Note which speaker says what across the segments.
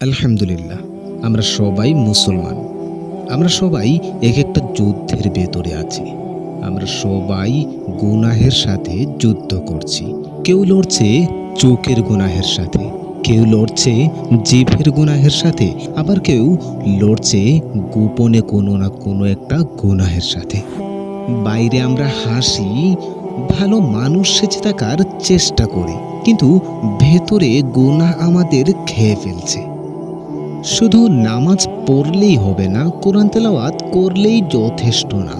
Speaker 1: আলহামদুলিল্লাহ, আমরা সবাই মুসলমান। আমরা সবাই এক একটা যুদ্ধের ভেতরে আছি। আমরা সবাই গুনাহের সাথে যুদ্ধ করছি। কেউ লড়ছে চোখের গুনাহের সাথে, কেউ লড়ছে জিভের গুনাহের সাথে, আবার কেউ লড়ছে গোপনে কোনো না কোনো একটা গুনাহের সাথে। বাইরে আমরা হাসি, ভালো মানুষ সেজে থাকার চেষ্টা করি, কিন্তু ভেতরে গুনাহ আমাদের খেয়ে ফেলছে। শুধু নামাজ পড়লেই হবে না, কোরআন তেলাওয়াত করলেই যথেষ্ট না।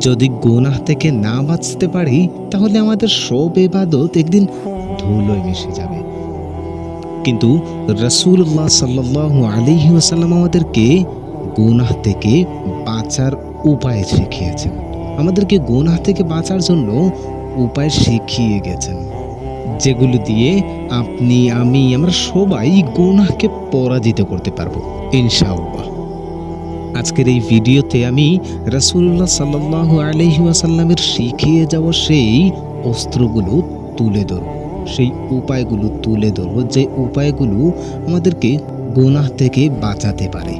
Speaker 1: যদি গুনাহ থেকে না বাঁচতে পারি, তাহলে আমাদের সব এবাদত একদিন ধুলোয় মিশে যাবে। কিন্তু রসুল্লাহ সাল্লাহ আলিহি ওসাল্লাম আমাদেরকে গুনাহ থেকে বাঁচার উপায় শিখিয়েছেন। আমাদেরকে গুনাহ থেকে বাঁচার জন্য উপায় শিখিয়ে গেছেন। যেগুলো দিয়ে আপনি, আমি, আমরা সবাই গুনাহকে পরাজিত করতে পারব, ইনশাআল্লাহ। আজকের এই ভিডিওতে আমি রাসূলুল্লাহ সাল্লাল্লাহু আলাইহি ওয়াসাল্লামের শিখিয়ে যাওয়া সেই অস্ত্রগুলো তুলে ধরব, সেই উপায়গুলো তুলে ধরব, যে উপায়গুলো আমাদেরকে গুনাহ থেকে বাঁচাতে পারে।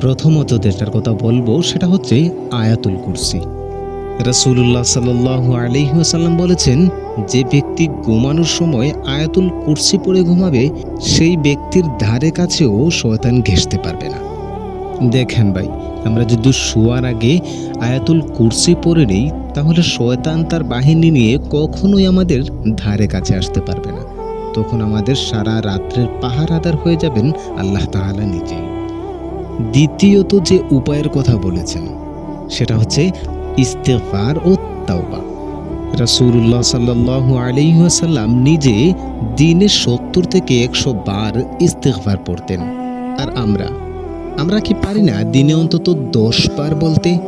Speaker 1: প্রথমত যেটার কথা বলব সেটা হচ্ছে আয়াতুল কুরসি। রাসূলুল্লাহ সাল্লাল্লাহু আলাইহি ওয়াসাল্লাম বলেছেন, যে ব্যক্তি ঘুমানোর সময় আয়াতুল কুরসি পরে ঘুমাবে, সেই ব্যক্তির ধারে কাছেও শয়তান ঘেঁষতে পারবে না। দেখেন ভাই, আমরা যদি শোয়ার আগে আয়াতুল কুরসি পরে নেই, তাহলে শয়তান তার বাহিনী নিয়ে কখনোই আমাদের ধারে কাছে আসতে পারবে না। তখন আমাদের সারা রাত্রের পাহারাদার হয়ে যাবেন আল্লাহ তাহালা নিজেই। দ্বিতীয়ত যে উপায়ের কথা বলেছেন, সেটা হচ্ছে ইস্তেফার ও তাওবা। রাসূলুল্লাহ সাল্লাল্লাহু আলাইহি ওয়াসাল্লাম নিজে দিনে সত্তর থেকে একশো বার ইস্তেগফার পড়তেন। আর আমরা? আমরা কি পারি না দিনে অন্তত দশ বার বলতে?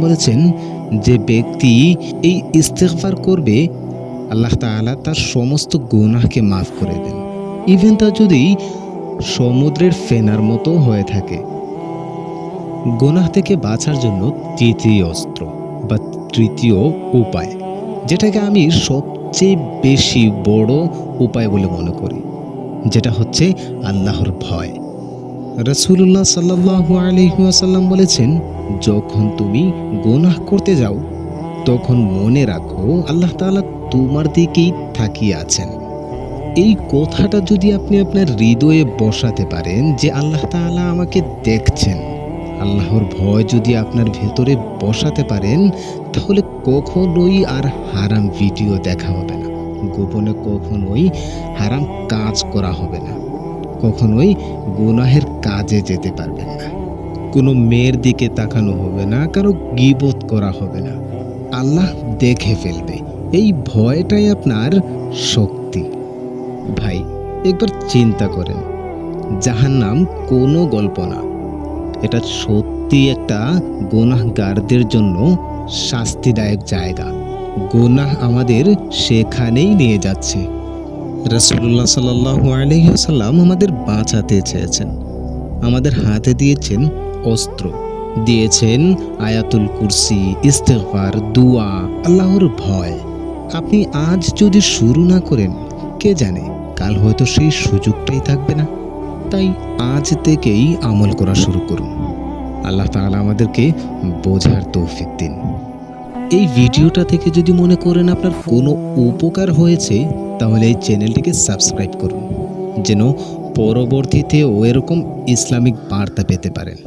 Speaker 1: বলেছেন, যে ব্যক্তি এই ইস্তেগফার করবে আল্লাহ তাআলা তার সমস্ত গুনাহকে মাফ করে দেন। ইভেন তা যদি সমুদ্রের ফেনার মতো হয়ে থাকে। গুনাহ থেকে বাঁচার জন্য তৃতীয় অস্ত্র বা তৃতীয় উপায়, যেটাকে আমি সবচেয়ে বেশি বড় উপায় বলে মনে করি, যেটা হচ্ছে আল্লাহর ভয়। রসুল্লাহ সাল্লাহ আলহিহাসাল্লাম বলেছেন, যখন তুমি গুনাহ করতে যাও, তখন মনে রাখো আল্লাহ তাআলা তোমার দিকেই তাকিয়ে আছেন এই কথাটা যদি আপনি আপনার হৃদয়ে বসাতে পারেন যে আল্লাহ তাআলা আমাকে দেখছেন, আল্লাহর ভয় যদি আপনার ভেতরে বসাতে পারেন, তাহলে কখনোই আর হারাম ভিডিও দেখা হবে না। গোপনে কখনোই হারাম কাজ করা হবে না। কখনোই গুনাহের কাজে যেতে পারবেন না। কোনো মেয়ের দিকে তাকানো হবে না, কারও গিবত করা হবে না। আল্লাহ দেখে ফেলবে। এই ভয়টাই আপনার শক্তি। ভাই, একবার চিন্তা করেন। জাহান্নাম কোনো গল্প না। এটা সত্যি একটা গোনাহগারদের জন্য শাস্তিদায়ক জায়গা। গোনাহ আমাদের সেখানেই নিয়ে যাচ্ছে। রসুল্লাহ সাল্লাহু আলহিহাসাল্লাম আমাদের বাঁচাতে চেয়েছেন। আমাদের হাতে দিয়েছেন অস্ত্র। দিয়েছেন আয়াতুল কুরসি ইস্তেফার দুয়া, আল্লাহর ভয়। আপনি আজ যদি শুরু না করেন, কে জানে, কাল হয়তো সেই সুযোগটাই থাকবে না। তাই আজ থেকেই আমল করা শুরু করুন। আল্লাহ তাআলা আমাদেরকে বোঝার তৌফিক দিন। এই ভিডিওটা থেকে যদি মনে করেন আপনার কোনো উপকার হয়েছে, তাহলে এই চ্যানেলটিকে সাবস্ক্রাইব করুন, যেন পরবর্তীতেও এরকম ইসলামিক বার্তা পেতে পারেন।